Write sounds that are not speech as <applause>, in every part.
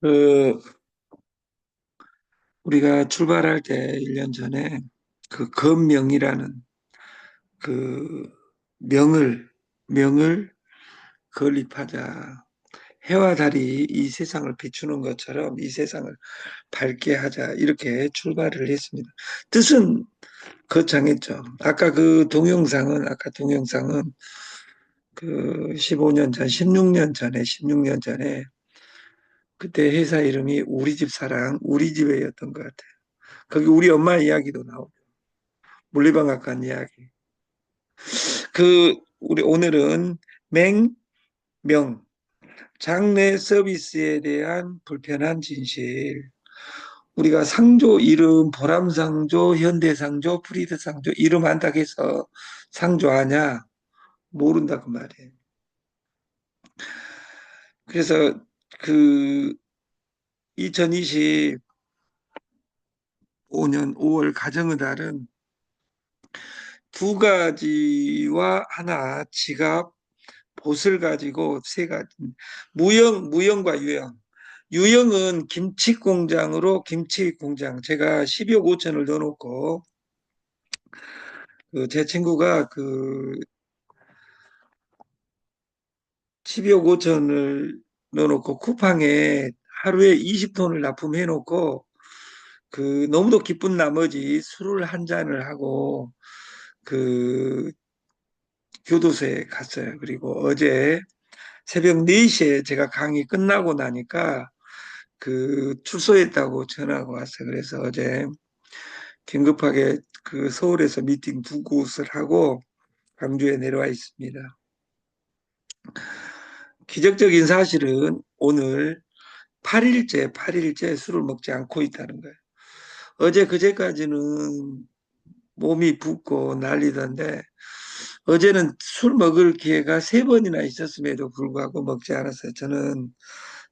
그 우리가 출발할 때 1년 전에 그 검명이라는 그 명을 명을 건립하자. 해와 달이 이 세상을 비추는 것처럼 이 세상을 밝게 하자. 이렇게 출발을 했습니다. 뜻은 거창했죠. 아까 그 동영상은 아까 동영상은 그 15년 전, 16년 전에 16년 전에 그때 회사 이름이 우리 집 사랑, 우리 집에였던 것 같아요. 거기 우리 엄마 이야기도 나오고 물리방앗간 이야기. 그 우리 오늘은 맹 명 장례 서비스에 대한 불편한 진실. 우리가 상조 이름 보람상조, 현대상조, 프리드상조 이름 한다고 해서 상조하냐 모른다 그 말이에요. 그래서 그 2025년 5월 가정의 달은 두 가지와 하나 지갑 보슬 가지고 세 가지 무형 무형과 유형. 유형은 김치 공장으로 김치 공장. 제가 12억 5천을 넣어놓고 그 제 친구가 그 12억 5천을 넣어놓고 쿠팡에 하루에 20톤을 납품해놓고 그 너무도 기쁜 나머지 술을 한 잔을 하고 그 교도소에 갔어요. 그리고 어제 새벽 4시에 제가 강의 끝나고 나니까 그 출소했다고 전화가 왔어요. 그래서 어제 긴급하게 그 서울에서 미팅 두 곳을 하고 광주에 내려와 있습니다. 기적적인 사실은 오늘 8일째, 8일째 술을 먹지 않고 있다는 거예요. 어제 그제까지는 몸이 붓고 난리던데 어제는 술 먹을 기회가 세 번이나 있었음에도 불구하고 먹지 않았어요. 저는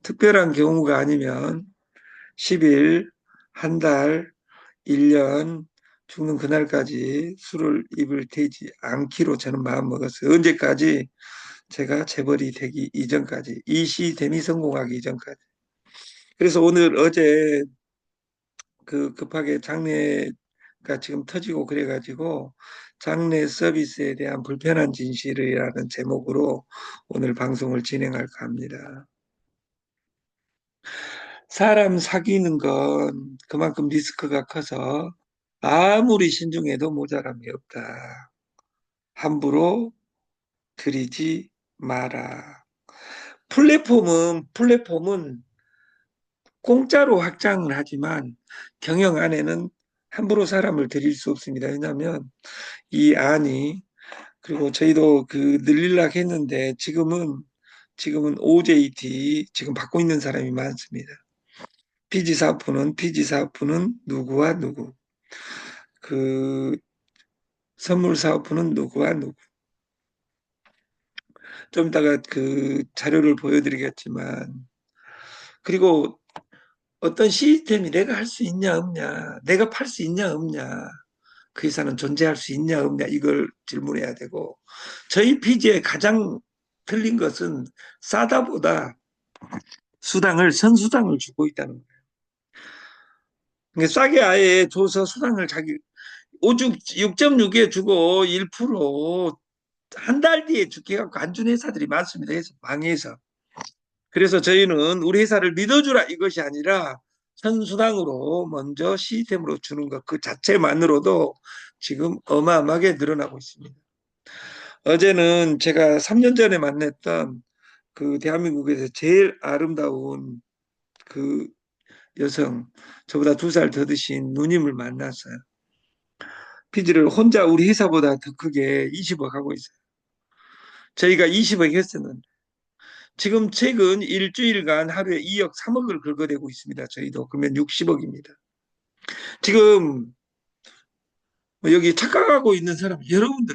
특별한 경우가 아니면 10일, 한 달, 1년 죽는 그날까지 술을 입을 테지 않기로 저는 마음 먹었어요. 언제까지? 제가 재벌이 되기 이전까지, 이 시댐이 성공하기 이전까지. 그래서 오늘 어제 그 급하게 장례가 지금 터지고 그래가지고 장례 서비스에 대한 불편한 진실이라는 제목으로 오늘 방송을 진행할까 합니다. 사람 사귀는 건 그만큼 리스크가 커서 아무리 신중해도 모자람이 없다. 함부로 들이지 마라. 플랫폼은 플랫폼은 공짜로 확장을 하지만 경영 안에는 함부로 사람을 들일 수 없습니다. 왜냐하면 이 안이 그리고 저희도 그 늘리려고 했는데 지금은 지금은 OJT 지금 받고 있는 사람이 많습니다. 피지 사업부는 피지 사업부는 누구와 누구 그 선물 사업부는 누구와 누구 좀 이따가 그 자료를 보여드리겠지만 그리고 어떤 시스템이 내가 할 수 있냐 없냐 내가 팔 수 있냐 없냐 그 회사는 존재할 수 있냐 없냐 이걸 질문해야 되고 저희 피지에 가장 틀린 것은 싸다보다 수당을 선수당을 주고 있다는 거예요. 그러니까 싸게 아예 줘서 수당을 자기 오죽 6.6에 주고 1% 한 달 뒤에 죽게 갖고 안준 회사들이 많습니다. 그래서 망해서. 그래서 저희는 우리 회사를 믿어주라 이것이 아니라 선수당으로 먼저 시스템으로 주는 것 그 자체만으로도 지금 어마어마하게 늘어나고 있습니다. 어제는 제가 3년 전에 만났던 그 대한민국에서 제일 아름다운 그 여성, 저보다 두 살 더 드신 누님을 만났어요. 피지를 혼자 우리 회사보다 더 크게 20억 하고 있어요. 저희가 20억 했었는데 지금 최근 일주일간 하루에 2억, 3억을 긁어대고 있습니다. 저희도 그러면 60억입니다. 지금 여기 착각하고 있는 사람 여러분들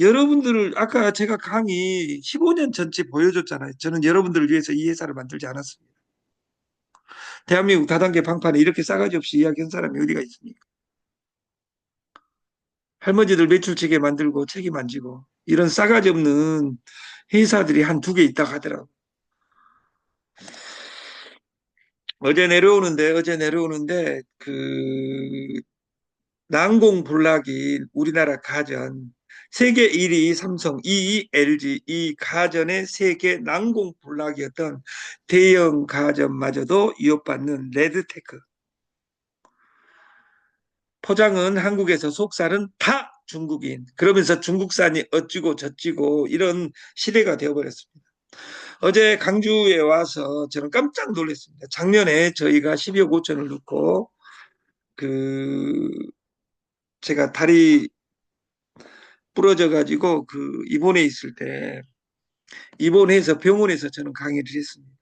여러분들을 아까 제가 강의 15년 전체 보여줬잖아요. 저는 여러분들을 위해서 이 회사를 만들지 않았습니다. 대한민국 다단계 방판에 이렇게 싸가지 없이 이야기한 사람이 어디가 있습니까? 할머니들 매출치게 만들고 책임 안 지고 이런 싸가지 없는 회사들이 한 두 개 있다고 하더라고. 어제 내려오는데 어제 내려오는데 그 난공 불락인 우리나라 가전 세계 1위 삼성, 2위 LG 이 가전의 세계 난공 불락이었던 대형 가전마저도 위협받는 레드테크 포장은 한국에서 속살은 다 중국인 그러면서 중국산이 어찌고 저찌고 이런 시대가 되어버렸습니다. 어제 강주에 와서 저는 깜짝 놀랐습니다. 작년에 저희가 12억 5천을 넣고 그 제가 다리 부러져 가지고 그 입원해 있을 때 입원해서 병원에서 저는 강의를 했습니다.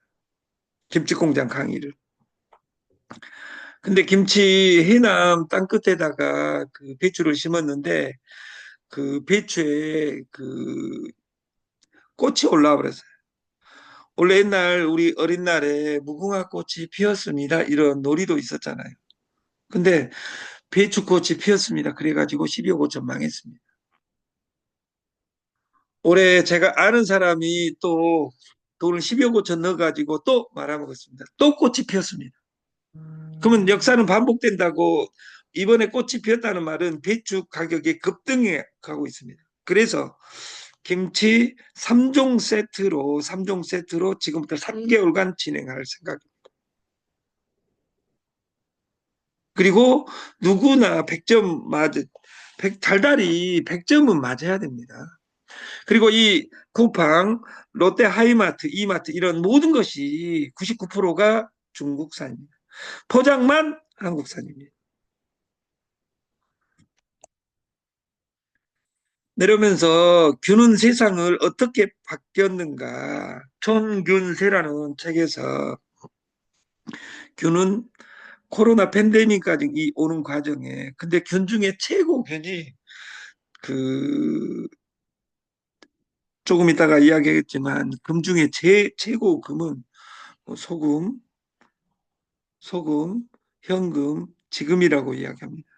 김치 공장 강의를. 근데 김치 해남 땅 끝에다가 그 배추를 심었는데 그 배추에 그 꽃이 올라와 버렸어요. 원래 옛날 우리 어린 날에 무궁화 꽃이 피었습니다. 이런 놀이도 있었잖아요. 근데 배추꽃이 피었습니다. 그래가지고 12억 5천 망했습니다. 올해 제가 아는 사람이 또 돈을 12억 5천 넣어가지고 또 말아먹었습니다. 또 꽃이 피었습니다. 그러면 역사는 반복된다고 이번에 꽃이 피었다는 말은 배추 가격이 급등해 가고 있습니다. 그래서 김치 3종 세트로 3종 세트로 지금부터 3개월간 진행할 생각입니다. 그리고 누구나 100점 맞 100, 달달이 100점은 맞아야 됩니다. 그리고 이 쿠팡, 롯데 하이마트, 이마트 이런 모든 것이 99%가 중국산입니다. 포장만 한국산입니다. 내려오면서 균은 세상을 어떻게 바뀌었는가 촌균세라는 책에서 균은 코로나 팬데믹까지 오는 과정에 근데 균 중에 최고 균이 그 조금 이따가 이야기하겠지만 금 중에 제, 최고 금은 뭐 소금, 소금, 현금, 지금이라고 이야기합니다.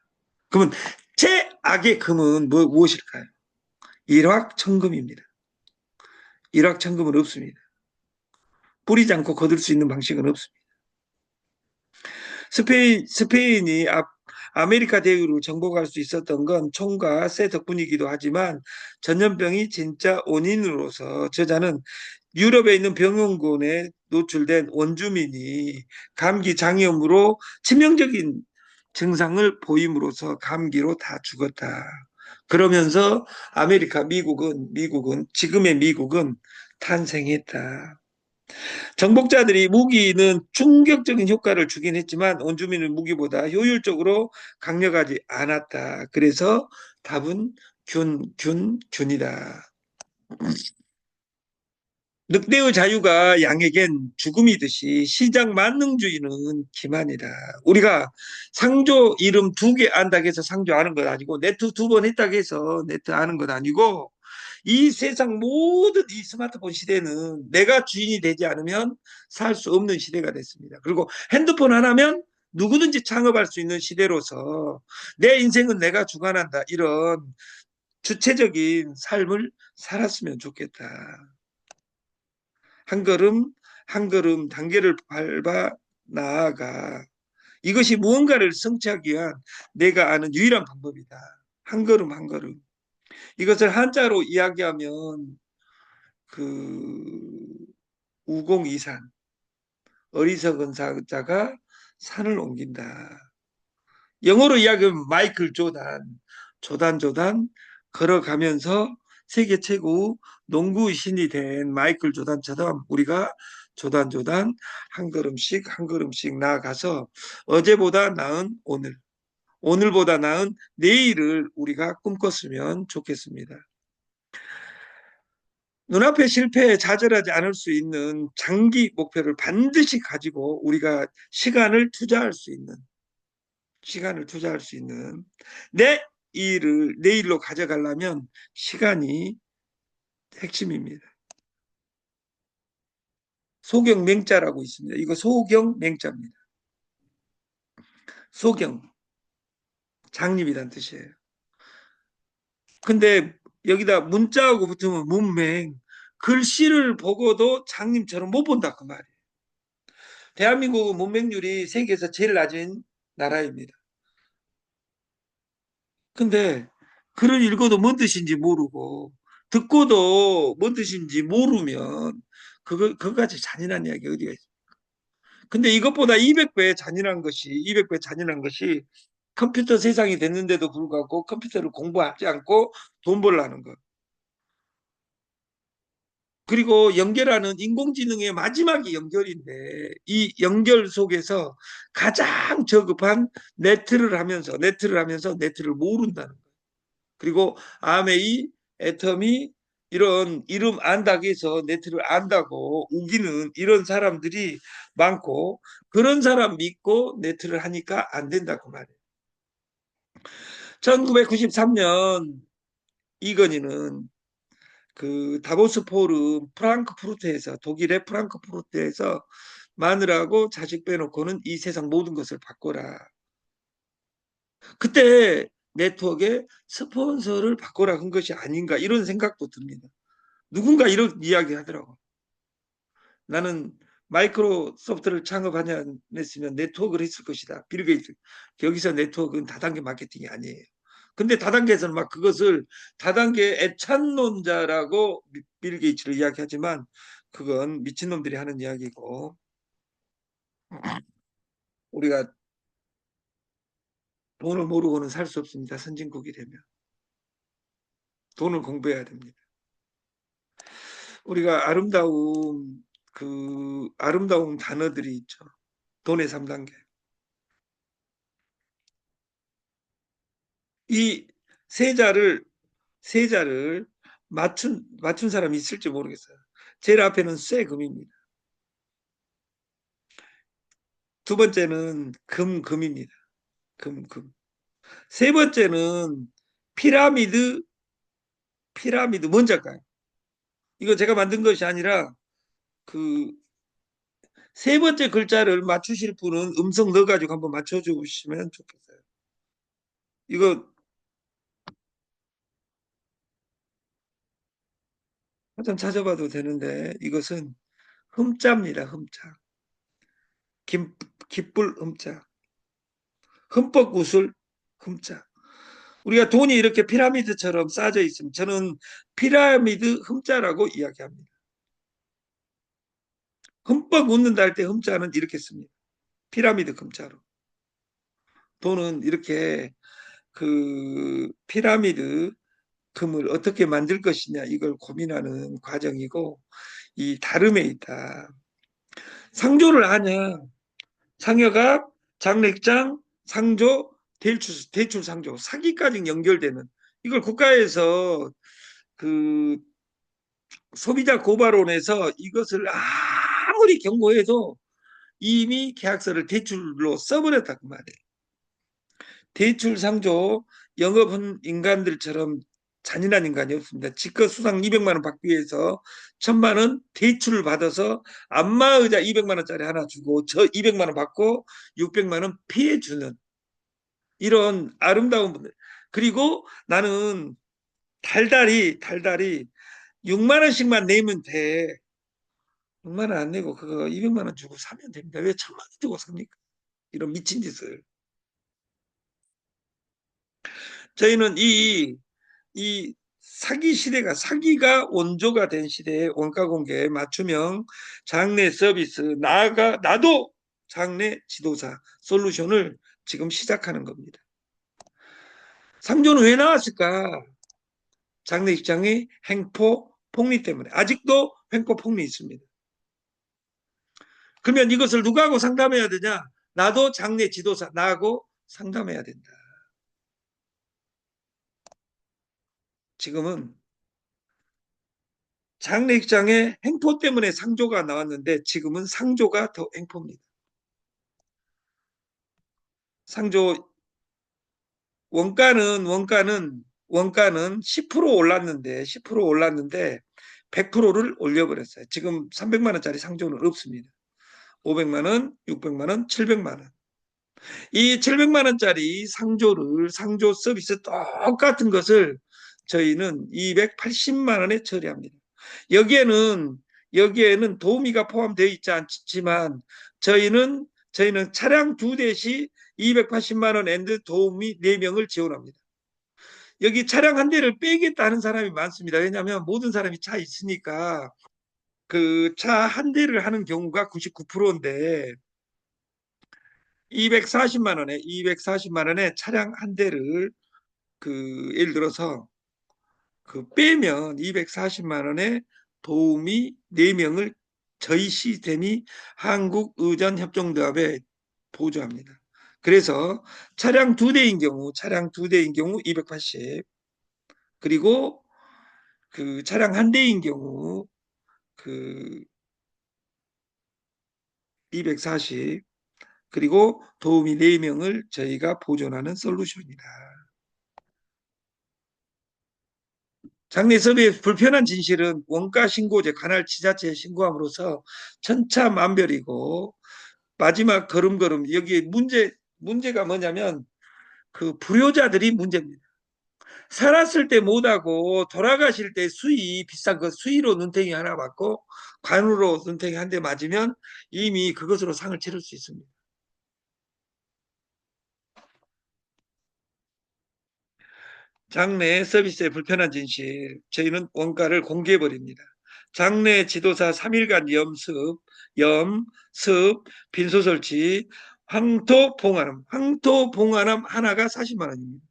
그러면 최악의 금은 뭐, 무엇일까요? 일확천금입니다. 일확천금은 없습니다. 뿌리지 않고 거둘 수 있는 방식은 없습니다. 스페인, 스페인이 앞, 아메리카 대륙으로 정복할 수 있었던 건 총과 새 덕분이기도 하지만 전염병이 진짜 원인으로서 저자는 유럽에 있는 병원군에 노출된 원주민이 감기 장염으로 치명적인 증상을 보임으로써 감기로 다 죽었다. 그러면서 아메리카 미국은 미국은 지금의 미국은 탄생했다. 정복자들이 무기는 충격적인 효과를 주긴 했지만 원주민은 무기보다 효율적으로 강력하지 않았다. 그래서 답은 균, 균, 균이다. 늑대의 자유가 양에겐 죽음이듯이 시장 만능주의는 기만이다. 우리가 상조 이름 두 개 안다고 해서 상조하는 것 아니고 네트 두 번 했다고 해서 네트 하는 것 아니고 이 세상 모든 이 스마트폰 시대는 내가 주인이 되지 않으면 살 수 없는 시대가 됐습니다. 그리고 핸드폰 하나면 누구든지 창업할 수 있는 시대로서 내 인생은 내가 주관한다. 이런 주체적인 삶을 살았으면 좋겠다. 한 걸음 한 걸음 단계를 밟아 나아가 이것이 무언가를 성취하기 위한 내가 아는 유일한 방법이다. 한 걸음 한 걸음. 이것을 한자로 이야기하면 그 우공이산 어리석은 자가 산을 옮긴다. 영어로 이야기하면 마이클 조단 조단 조단 걸어가면서 세계 최고 농구 신이 된 마이클 조단처럼 우리가 조단 조단 한 걸음씩 한 걸음씩 나아가서 어제보다 나은 오늘 오늘보다 나은 내일을 우리가 꿈꿨으면 좋겠습니다. 눈앞의 실패에 좌절하지 않을 수 있는 장기 목표를 반드시 가지고 우리가 시간을 투자할 수 있는 시간을 투자할 수 있는 내 일을 내일로 가져가려면 시간이 핵심입니다. 소경맹자라고 있습니다. 이거 소경맹자입니다. 소경 장립이란 뜻이에요. 근데 여기다 문자하고 붙으면 문맹 글씨를 보고도 장님처럼 못 본다 그 말이에요. 대한민국은 문맹률이 세계에서 제일 낮은 나라입니다. 근데 글을 읽어도 뭔 뜻인지 모르고 듣고도 뭔 뜻인지 모르면 그거 그거까지 잔인한 이야기 어디가 있어? 근데 이것보다 200배 잔인한 것이 200배 잔인한 것이 컴퓨터 세상이 됐는데도 불구하고 컴퓨터를 공부하지 않고 돈 벌라는 것. 그리고 연결하는 인공지능의 마지막이 연결인데 이 연결 속에서 가장 저급한 네트를 하면서 네트를 하면서 네트를 모른다는 거예요. 그리고 아메이, 애텀이 이런 이름 안다고 해서 네트를 안다고 우기는 이런 사람들이 많고 그런 사람 믿고 네트를 하니까 안 된다고 말해요. 1993년 이건희는 그 다보스 포럼 프랑크푸르트에서 독일의 프랑크푸르트에서 마누라하고 자식 빼놓고는 이 세상 모든 것을 바꿔라. 그때 네트워크에 스폰서를 바꿔라 한 것이 아닌가 이런 생각도 듭니다. 누군가 이런 이야기 하더라고. 나는 마이크로소프트를 창업하냐 했으면 네트워크를 했을 것이다. 빌 게이츠. 여기서 네트워크는 다단계 마케팅이 아니에요. 근데 다단계에서는 막 그것을 다단계 애찬론자라고 빌 게이츠를 이야기하지만 그건 미친놈들이 하는 이야기고 우리가 돈을 모르고는 살 수 없습니다. 선진국이 되면. 돈을 공부해야 됩니다. 우리가 아름다운 그 아름다운 단어들이 있죠. 돈의 3단계. 이 세자를 세자를 맞춘 맞춘 사람이 있을지 모르겠어요. 제일 앞에는 쇠금입니다. 두 번째는 금금입니다. 금금. 세 번째는 피라미드 피라미드 뭔지 알까요? 이거 제가 만든 것이 아니라 그 세 번째 글자를 맞추실 분은 음성 넣어가지고 한번 맞춰주시면 좋겠어요. 이거 한참 찾아봐도 되는데 이것은 흠자입니다. 흠자. 김, 깃불 흠자. 흠뻑 구슬 흠자. 우리가 돈이 이렇게 피라미드처럼 쌓여 있으면 저는 피라미드 흠자라고 이야기합니다. 흠뻑 웃는다 할 때 흠자는 이렇게 씁니다. 피라미드 흠자로. 돈은 이렇게 그 피라미드 금을 어떻게 만들 것이냐 이걸 고민하는 과정이고 이 다름에 있다. 상조를 하냐 상여갑, 장례장, 상조, 대출, 대출 상조, 사기까지 연결되는 이걸 국가에서 그 소비자 고발원에서 이것을 아무리 경고해도 이미 계약서를 대출로 써버렸다 그 말이에요. 대출 상조 영업한 인간들처럼 잔인한 인간이 없습니다. 지껏 수상 200만 원 받기 위해서 1000만 원 대출을 받아서 안마 의자 200만 원짜리 하나 주고 저 200만 원 받고 600만 원 피해 주는 이런 아름다운 분들. 그리고 나는 달달이 달달이 6만 원씩만 내면 돼. 6만 원 안 내고 그거 200만 원 주고 사면 됩니다. 왜 천만 원 주고 삽니까? 이런 미친 짓을. 저희는 이, 이 사기 시대가 사기가 원조가 된 시대에 원가 공개 맞춤형 장래 서비스 나가 나도 장래 지도사 솔루션을 지금 시작하는 겁니다. 상조는 왜 나왔을까? 장례식장의 행포 폭리 때문에 아직도 행포 폭리 있습니다. 그러면 이것을 누구하고 상담해야 되냐? 나도 장례 지도사 나하고 상담해야 된다. 지금은 장례식장에 행포 때문에 상조가 나왔는데 지금은 상조가 더 행포입니다. 상조 원가는 원가는 원가는 10% 올랐는데 10% 올랐는데 100%를 올려버렸어요. 지금 300만 원짜리 상조는 없습니다. 500만 원, 600만 원, 700만 원. 이 700만 원짜리 상조를 상조 서비스 똑같은 것을 저희는 280만 원에 처리합니다. 여기에는 여기에는 도우미가 포함되어 있지 않지만 저희는 저희는 차량 두 대시 280만 원 앤드 도우미 4명을 지원합니다. 여기 차량 한 대를 빼겠다 는 사람이 많습니다. 왜냐하면 모든 사람이 차 있으니까 그 차 한 대를 하는 경우가 99%인데 240만 원에 240만 원에 차량 한 대를 그 예를 들어서 그 빼면 240만 원에 도우미 4명을 저희 시스템이 한국의전협동조합에 보조합니다. 그래서 차량 두 대인 경우, 차량 두 대인 경우 280, 그리고 그 차량 한 대인 경우 그 240, 그리고 도우미 4명을 저희가 보존하는 솔루션이다. 장례 섭외의 불편한 진실은 원가 신고제 관할 지자체에 신고함으로써 천차만별이고 마지막 걸음걸음 여기 문제 문제가 뭐냐면 그 불효자들이 문제입니다. 살았을 때 못하고 돌아가실 때 수위 비싼 그 수위로 눈탱이 하나 맞고 관으로 눈탱이 한 대 맞으면 이미 그것으로 상을 치를 수 있습니다. 장래 서비스의 불편한 진실 저희는 원가를 공개해버립니다. 장내 지도사 3일간 염습, 염, 습, 빈소 설치, 황토 봉화람, 황토 봉화람 하나가 40만 원입니다.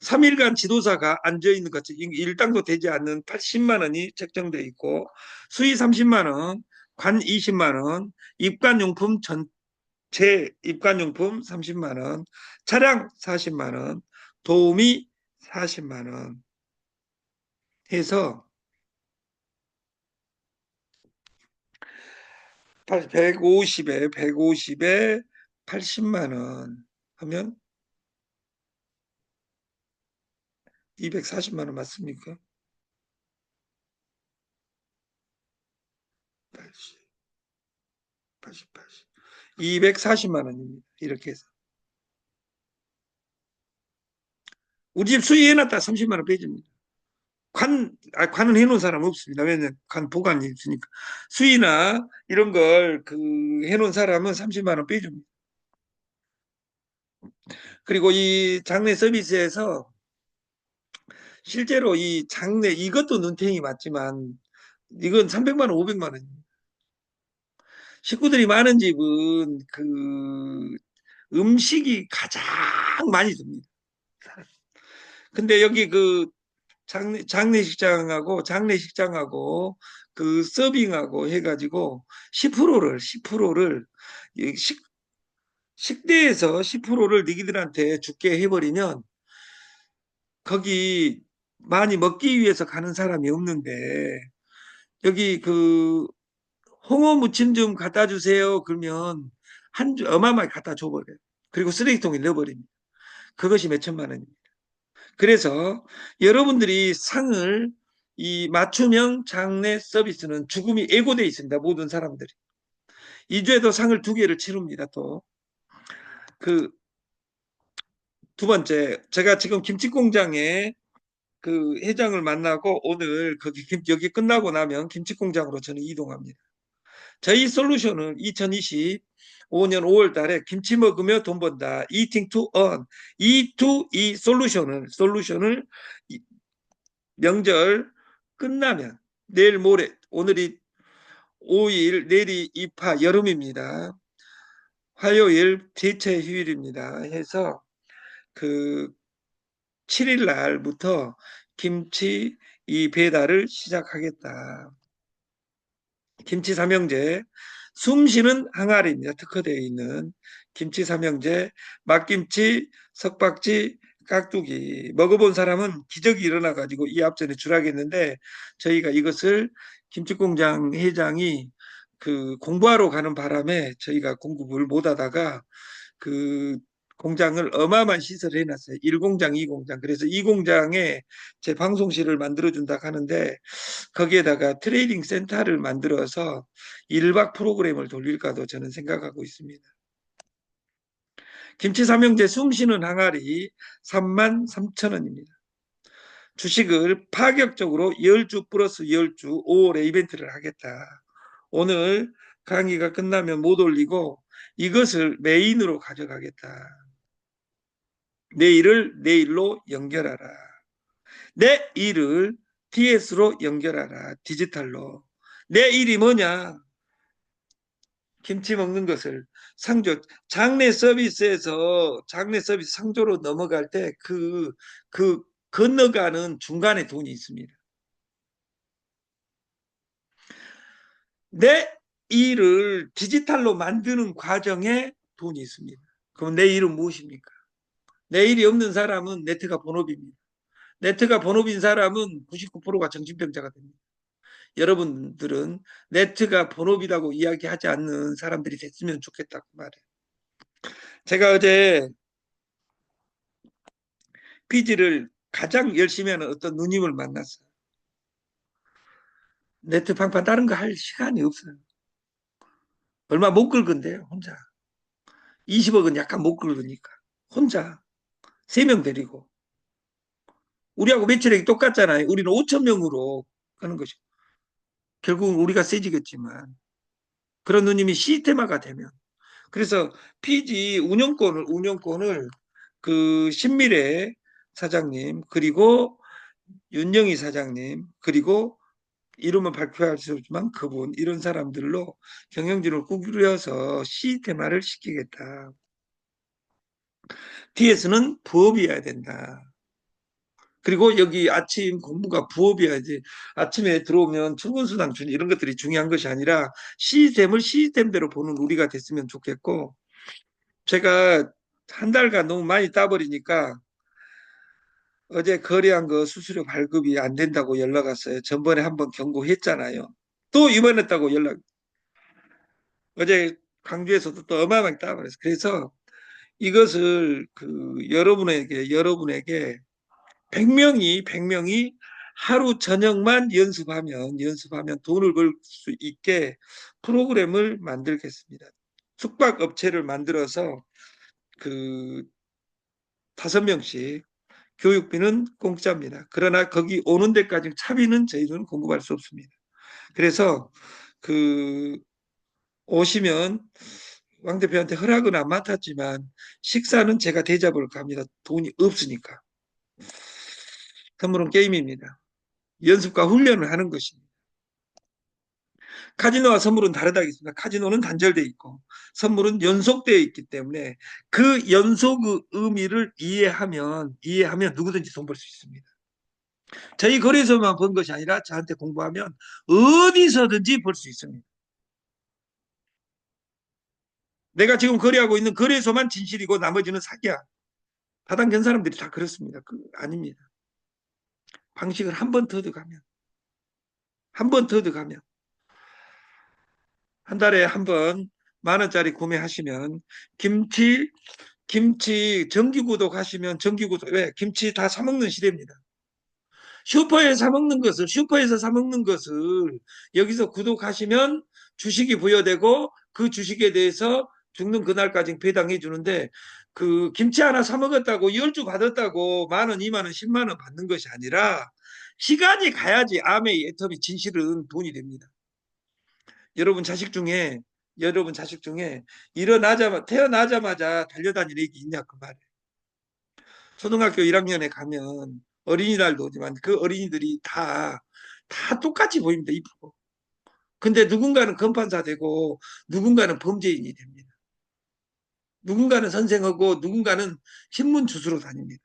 3일간 지도사가 앉아있는 것, 일당도 되지 않는 80만 원이 책정되어 있고 수의 30만 원, 관 20만 원, 입관용품 전체 입관용품 30만 원, 차량 40만 원, 도우미 40만 원 해서 150에 150에 80만 원 하면 240만 원 맞습니까? 80, 80, 80. 240만 원입니다. 이렇게 해서. 우리 집 수의해놨다 30만 원 빼줍니다. 관, 아, 관은 해놓은 사람 없습니다. 왜냐면 관 보관이 있으니까. 수의나 이런 걸 그 해놓은 사람은 30만 원 빼줍니다. 그리고 이 장례 서비스에서 실제로 이 장례 이것도 눈탱이 맞지만 이건 300만 원, 500만 원입니다. 식구들이 많은 집은 그 음식이 가장 많이 듭니다. 근데 여기 그 장례, 장례식장하고 장례식장하고 그 서빙하고 해가지고 10%를 10%를 식 식대에서 10%를 니기들한테 죽게 해버리면 거기 많이 먹기 위해서 가는 사람이 없는데 여기 그 홍어 무침 좀 갖다 주세요 그러면 한주 어마어마하게 갖다 줘버려요. 그리고 쓰레기통에 넣어버립니다. 그것이 몇 천만 원입니다 그래서 여러분들이 상을 이 맞춤형 장례 서비스는 죽음이 예고되어 있습니다 모든 사람들이 2주에도 상을 두 개를 치릅니다 또 그 두 번째 제가 지금 김치공장에 그 회장을 만나고 오늘 거기 김, <laughs> 여기 끝나고 나면 김치공장으로 저는 이동합니다. 저희 솔루션은 2025년 5월 달에 김치 먹으며 돈 번다. Eating to earn. E to E 솔루션을 솔루션을 명절 끝나면 내일 모레 오늘이 5일 내일이 입하 여름입니다. 화요일 대체 휴일입니다. 해서 그 7일 날부터 김치 이 배달을 시작하겠다. 김치 삼형제 숨쉬는 항아리입니다. 특허되어 있는 김치 삼형제 막김치 석박지 깍두기 먹어본 사람은 기적이 일어나 가지고 이 앞전에 주라겠는데 저희가 이것을 김치공장 회장이 그 공부하러 가는 바람에 저희가 공급을 못 하다가 그 공장을 어마어마한 시설을 해놨어요. 1공장, 2공장. 그래서 2공장에 제 방송실을 만들어준다 하는데 거기에다가 트레이딩 센터를 만들어서 1박 프로그램을 돌릴까도 저는 생각하고 있습니다. 김치 삼형제 숨쉬는 항아리 3만 3천 원입니다. 주식을 파격적으로 10주 플러스 10주 5월에 이벤트를 하겠다. 오늘 강의가 끝나면 못 올리고 이것을 메인으로 가져가겠다. 내 일을 내 일로 연결하라. 내 일을 DS로 연결하라. 디지털로. 내 일이 뭐냐? 김치 먹는 것을 상조, 장내 서비스에서 장내 서비스 상조로 넘어갈 때 그, 그 건너가는 중간에 돈이 있습니다. 내 일을 디지털로 만드는 과정에 돈이 있습니다. 그럼 내 일은 무엇입니까? 내 일이 없는 사람은 네트가 본업입니다. 네트가 본업인 사람은 99%가 정신병자가 됩니다. 여러분들은 네트가 본업이라고 이야기하지 않는 사람들이 됐으면 좋겠다고 그 말해요. 제가 어제 피지를 가장 열심히 하는 어떤 누님을 만났어요. 네트 팡팡 다른 거 할 시간이 없어요. 얼마 못 긁은데요, 혼자. 20억은 약간 못 긁으니까. 혼자. 3명 데리고. 우리하고 매출액이 똑같잖아요. 우리는 5천 명으로 하는 것이. 결국은 우리가 세지겠지만 그런 누님이 시스템화가 되면 그래서 PG 운영권을 운영권을 그 신미래 사장님 그리고 윤영희 사장님 그리고 이름은 발표할 수 없지만 그분 이런 사람들로 경영진을 꾸려서 시스템화를 시키겠다. 뒤에서는 부업이어야 된다. 그리고 여기 아침 공부가 부업이어야지 아침에 들어오면 출근수당 주는 이런 것들이 중요한 것이 아니라 시스템을 시스템대로 보는 우리가 됐으면 좋겠고 제가 한 달간 너무 많이 따버리니까 어제 거래한 거 수수료 발급이 안 된다고 연락 왔어요. 전번에 한번 경고했잖아요. 또 입원했다고 연락. 어제 광주에서도 또 어마어마하게 따버렸어요. 그래서 이것을 그 여러분에게 여러분에게 100명이 100명이 하루 저녁만 연습하면 연습하면 돈을 벌 수 있게 프로그램을 만들겠습니다. 숙박 업체를 만들어서 그 다섯 명씩 교육비는 공짜입니다. 그러나 거기 오는 데까지 차비는 저희들은 공급할 수 없습니다. 그래서 그 오시면 왕 대표한테 허락은 안 맡았지만 식사는 제가 대접을 갑니다. 돈이 없으니까. 선물은 게임입니다. 연습과 훈련을 하는 것입니다. 카지노와 선물은 다르다겠습니다. 카지노는 단절되어 있고 선물은 연속되어 있기 때문에 그 연속의 의미를 이해하면 이해하면 누구든지 돈 벌 수 있습니다. 저희 거래소만 번 것이 아니라 저한테 공부하면 어디서든지 벌 수 있습니다. 내가 지금 거래하고 있는 거래소만 진실이고 나머지는 사기야. 바닥 견 사람들이 다 그렇습니다. 그 아닙니다. 방식을 한번더 들어가면 한번더 들어가면 한 달에 한 번 만 원짜리 구매하시면 김치 김치 정기 구독 하시면 정기 구독 왜 김치 다 사 먹는 시대입니다. 슈퍼에 사 먹는 것을 슈퍼에서 사 먹는 것을 여기서 구독하시면 주식이 부여되고 그 주식에 대해서 죽는 그날까지 배당해 주는데 그 김치 하나 사 먹었다고 열주 받았다고 만 원, 이만 원, 십만 원 받는 것이 아니라 시간이 가야지 암의 애텀이 진실은 돈이 됩니다. 여러분 자식 중에 여러분 자식 중에 일어나자마자 태어나자마자 달려다니는 애기 있냐 그 말이에요. 초등학교 1학년에 가면 어린이날도 오지만 그 어린이들이 다 다 똑같이 보입니다. 이쁘고. 근데 누군가는 검판사 되고 누군가는 범죄인이 됩니다. 누군가는 선생하고 누군가는 신문 주수로 다닙니다.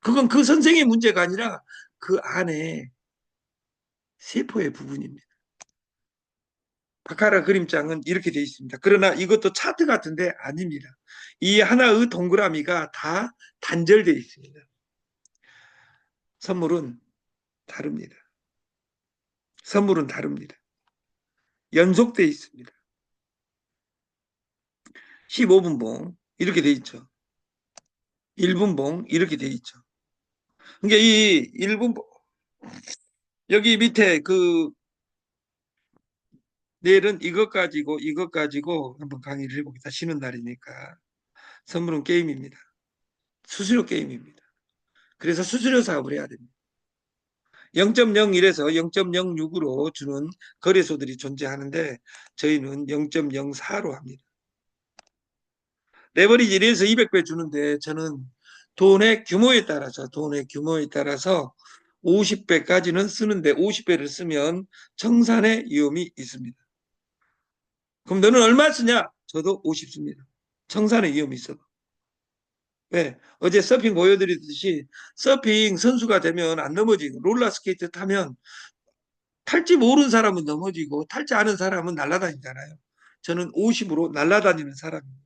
그건 그 선생의 문제가 아니라 그 안에 세포의 부분입니다. 바카라 그림장은 이렇게 되어 있습니다. 그러나 이것도 차트 같은데 아닙니다. 이 하나의 동그라미가 다 단절되어 있습니다. 선물은 다릅니다. 선물은 다릅니다. 연속되어 있습니다. 15분봉 이렇게 돼 있죠. 1분봉 이렇게 돼 있죠. 그러니까 이 1분봉 여기 밑에 그 내일은 이것 가지고 이것 가지고 한번 강의를 해보겠다. 쉬는 날이니까 선물은 게임입니다. 수수료 게임입니다. 그래서 수수료 사업을 해야 됩니다. 0.01에서 0.06으로 주는 거래소들이 존재하는데 저희는 0.04로 합니다. 레버리지 1에서 200배 주는데 저는 돈의 규모에 따라서 돈의 규모에 따라서 50배까지는 쓰는데 50배를 쓰면 청산의 위험이 있습니다. 그럼 너는 얼마 쓰냐? 저도 50 씁니다. 청산의 위험이 있어도. 왜? 어제 서핑 보여드리듯이 서핑 선수가 되면 안 넘어지고 롤러스케이트 타면 탈지 모르는 사람은 넘어지고 탈지 않은 사람은 날아다니잖아요. 저는 50으로 날아다니는 사람입니다.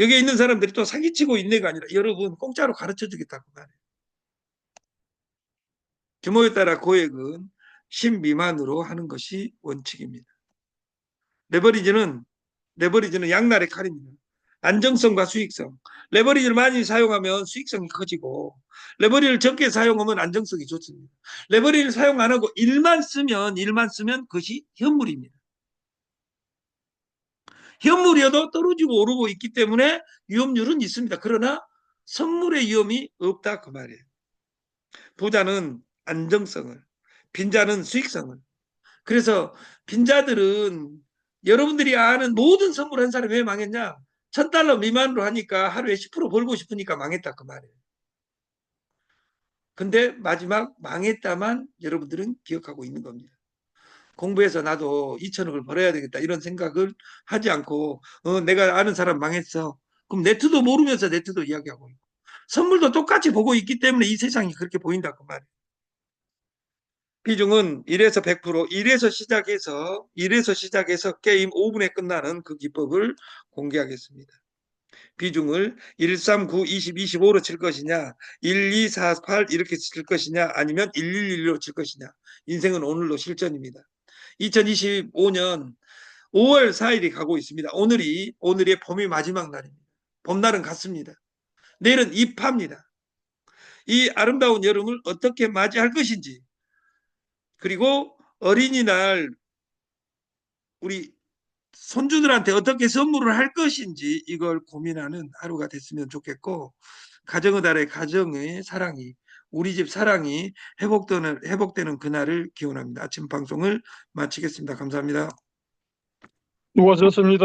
여기 있는 사람들이 또 사기치고 있네가 아니라 여러분 공짜로 가르쳐 주겠다고 말해요. 규모에 따라 고액은 10 미만으로 하는 것이 원칙입니다. 레버리지는 레버리지는 양날의 칼입니다. 안정성과 수익성. 레버리지를 많이 사용하면 수익성이 커지고 레버리를 적게 사용하면 안정성이 좋습니다. 레버리를 사용 안 하고 일만 쓰면 일만 쓰면 그것이 현물입니다. 현물이어도 떨어지고 오르고 있기 때문에 위험률은 있습니다. 그러나 선물의 위험이 없다 그 말이에요. 부자는 안정성을, 빈자는 수익성을. 그래서 빈자들은 여러분들이 아는 모든 선물 한 사람이 왜 망했냐? 천 달러 미만으로 하니까 하루에 10% 벌고 싶으니까 망했다 그 말이에요. 근데 마지막 망했다만 여러분들은 기억하고 있는 겁니다. 공부해서 나도 2천억을 벌어야 되겠다 이런 생각을 하지 않고 어, 내가 아는 사람 망했어. 그럼 네트도 모르면서 네트도 이야기하고 있고 선물도 똑같이 보고 있기 때문에 이 세상이 그렇게 보인다 그 말이에요. 비중은 1에서 100%, 1에서 시작해서 1에서 시작해서 게임 5분에 끝나는 그 기법을 공개하겠습니다. 비중을 1, 3, 9, 20, 25로 칠 것이냐, 1, 2, 4, 8 이렇게 칠 것이냐, 아니면 1, 1, 1로 칠 것이냐. 인생은 오늘로 실전입니다. 2025년 5월 4일이 가고 있습니다. 오늘이 오늘의 봄이 마지막 날입니다. 봄날은 갔습니다. 내일은 입합니다. 이 아름다운 여름을 어떻게 맞이할 것인지 그리고 어린이날 우리 손주들한테 어떻게 선물을 할 것인지 이걸 고민하는 하루가 됐으면 좋겠고 가정의 달의 가정의 사랑이 우리 집 사랑이 회복되는 회복되는 그날을 기원합니다. 아침 방송을 마치겠습니다. 감사합니다. 수고하셨습니다.